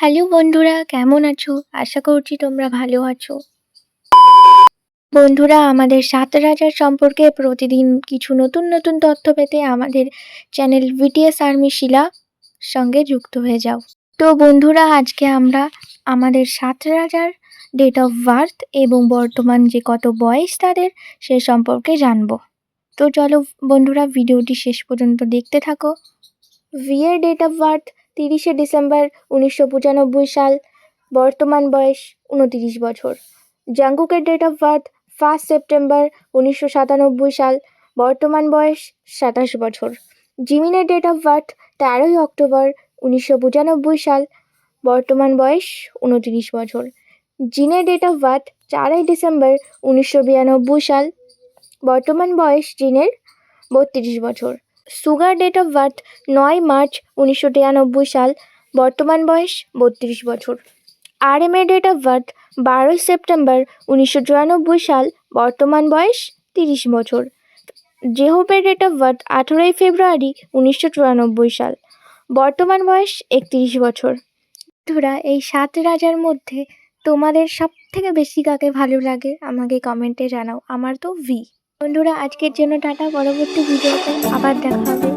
Hello বন্ধুরা, কেমন আছো? আশা করছি তোমরা ভালো আছো। বন্ধুরা, আমাদের সাত রাজার সম্পর্কে প্রতিদিন কিছু নতুন নতুন তথ্য পেতে আমাদের চ্যানেল ভিটিএস আর্মি শিলা সঙ্গে যুক্ত হয়ে যাও। তো বন্ধুরা, আজকে আমরা আমাদের সাত রাজার ডেট অফ বার্থ এবং বর্তমান যে কত বয়স তাদের সে সম্পর্কে জানব। তো চলো বন্ধুরা, ভিডিওটি শেষ পর্যন্ত দেখতে থাকো। ভিয়ের ডেট অফ বার্থ তিরিশে ডিসেম্বর উনিশশো পঁচানব্বই সাল। বর্তমান বয়স উনতিরিশ বছর। জাঙ্কুকের date of birth first September উনিশশো সাতানব্বই সাল। বর্তমান বয়স সাতাশ বছর। জিমিনের ডেট অফ বার্থ তেরোই অক্টোবর উনিশশো পঁচানব্বই সাল। বর্তমান বয়স উনতিরিশ বছর। জিনের ডেট অফ বার্থ চারই ডিসেম্বর উনিশশো বিরানব্বই সাল। বর্তমান বয়স জিনের বত্রিশ বছর। সুগার ডেট অফ বার্থ নয় মার্চ উনিশশো তিরানব্বই সাল, বর্তমান বয়স বত্রিশ বছর। আর এম এ ডেট অফ বার্থ বারোই সেপ্টেম্বর উনিশশো চুরানব্বই সাল, বর্তমান বয়স তিরিশ বছর। জেহোপের ডেট অফ বার্থ আঠেরোই ফেব্রুয়ারি উনিশশো চুরানব্বই সাল, বর্তমান বয়স একত্রিশ বছর। বন্ধুরা, এই সাত রাজার মধ্যে তোমাদের সব থেকে বেশি কাকে ভালো লাগে আমাকে কমেন্টে জানাও। আমার তো ভি। বন্ধুরা আজকের জন্য টাটা। পরবর্তী ভিডিওতে আবার দেখা হবে।